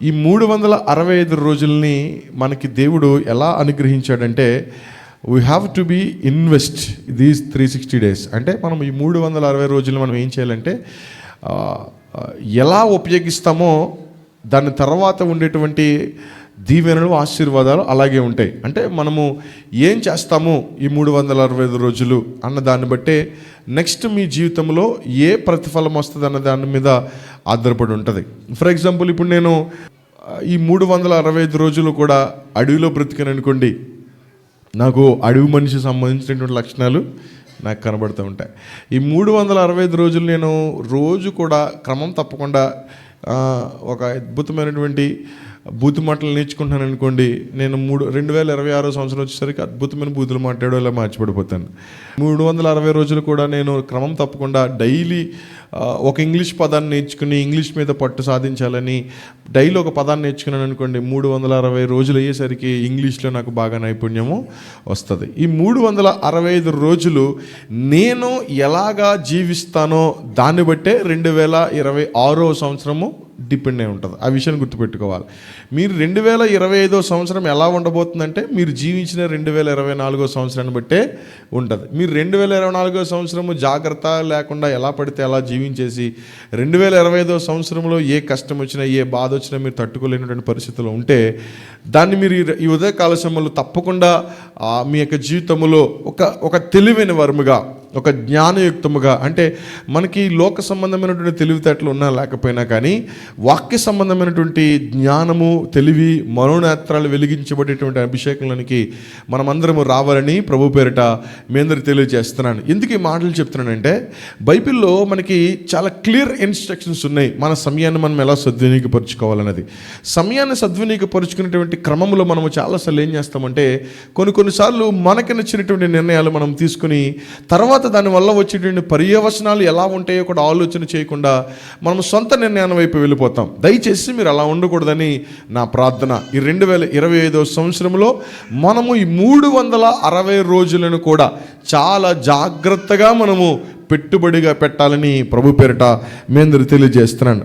ఈ మూడు వందల అరవై ఐదు రోజుల్ని మనకి దేవుడు ఎలా అనుగ్రహించాడంటే we have to be invest these three sixty days అంటే మనం ఈ మూడు వందల అరవై రోజులు మనం ఏం చేయాలంటే ఎలా ఉపయోగిస్తామో దాని తర్వాత ఉండేటువంటి దీవెనలు ఆశీర్వాదాలు అలాగే ఉంటాయి. అంటే మనము ఏం చేస్తాము ఈ మూడు వందల అరవై ఐదు రోజులు అన్న దాన్ని బట్టే నెక్స్ట్ మీ జీవితంలో ఏ ప్రతిఫలం వస్తుంది అన్న దాని మీద ఆధారపడి ఉంటుంది. ఫర్ ఎగ్జాంపుల్ ఇప్పుడు నేను ఈ మూడు వందల అరవై ఐదు రోజులు కూడా అడవిలో బ్రతికాను అనుకోండి నాకు అడవి మనిషి సంబంధించినటువంటి లక్షణాలు నాకు కనబడుతూ ఉంటాయి. ఈ మూడు వందల అరవై ఐదు రోజులు నేను రోజు కూడా క్రమం తప్పకుండా ఒక అద్భుతమైనటువంటి బూతు మాటలు నేర్చుకుంటున్నాను అనుకోండి నేను మూడు రెండు వేల ఇరవై ఆరో సంవత్సరం వచ్చేసరికి అద్భుతమైన బూతులు మాట్లాడో ఇలా మార్చిపడిపోతాను. మూడు వందల అరవై రోజులు కూడా నేను క్రమం తప్పకుండా డైలీ ఒక ఇంగ్లీష్ పదాన్ని నేర్చుకుని ఇంగ్లీష్ మీద పట్టు సాధించాలని డైలీ ఒక పదాన్ని నేర్చుకున్నాను అనుకోండి మూడు వందల అరవై రోజులు అయ్యేసరికి ఇంగ్లీష్లో నాకు బాగా నైపుణ్యము వస్తుంది. ఈ మూడు వందల అరవై ఐదు రోజులు నేను ఎలాగా జీవిస్తానో దాన్ని బట్టే రెండు వేల ఇరవై ఆరో సంవత్సరము డిపెండ్ అయి ఉంటుంది. ఆ విషయాన్ని గుర్తుపెట్టుకోవాలి. మీరు రెండు వేల ఇరవై ఐదో సంవత్సరం ఎలా ఉండబోతుందంటే మీరు జీవించిన రెండు వేల ఇరవై నాలుగో సంవత్సరాన్ని బట్టే ఉంటుంది. మీరు రెండు వేల ఇరవై నాలుగో సంవత్సరము జాగ్రత్త లేకుండా ఎలా పడితే అలా జీవించేసి రెండు వేల ఇరవై ఐదో సంవత్సరంలో ఏ కష్టం వచ్చినా ఏ బాధ వచ్చినా మీరు తట్టుకోలేనటువంటి పరిస్థితుల్లో ఉంటే దాన్ని మీరు ఈ- ఉదయ కాల సమయంలో తప్పకుండా మీ యొక్క జీవితంలో ఒక ఒక తెలివైన వర్మగా ఒక జ్ఞానయుక్తముగా అంటే మనకి లోక సంబంధమైనటువంటి తెలివితేటలు ఉన్నా లేకపోయినా కానీ వాక్య సంబంధమైనటువంటి జ్ఞానము తెలివి మనోనేత్రాలు వెలిగించబడేటువంటి అభిషేకంలోనికి మనమందరము రావాలని ప్రభు పేరిట మీ అందరికి తెలియజేస్తున్నాను. ఎందుకు ఈ మాటలు చెప్తున్నానంటే బైబిల్లో మనకి చాలా క్లియర్ ఇన్స్ట్రక్షన్స్ ఉన్నాయి మన సమయాన్ని మనం ఎలా సద్వినియోగపరుచుకోవాలన్నది. సమయాన్ని సద్వినియోగపరుచుకునేటువంటి క్రమంలో మనము చాలాసార్లు ఏం చేస్తామంటే కొన్ని కొన్నిసార్లు మనకి నచ్చినటువంటి నిర్ణయాలు మనం తీసుకుని తర్వాత దానివల్ల వచ్చేటువంటి పర్యవసనాలు ఎలా ఉంటాయో కూడా ఆలోచన చేయకుండా మనం సొంత నిర్ణయాన్ని వైపు వెళ్ళిపోతాం. దయచేసి మీరు అలా ఉండకూడదని నా ప్రార్థన. ఈ రెండు వేల ఇరవై ఐదో సంవత్సరంలో మనము ఈ మూడు వందల అరవై రోజులను కూడా చాలా జాగ్రత్తగా మనము పెట్టుబడిగా పెట్టాలని ప్రభు పేరిట మీ అందరూ తెలియజేస్తున్నాను.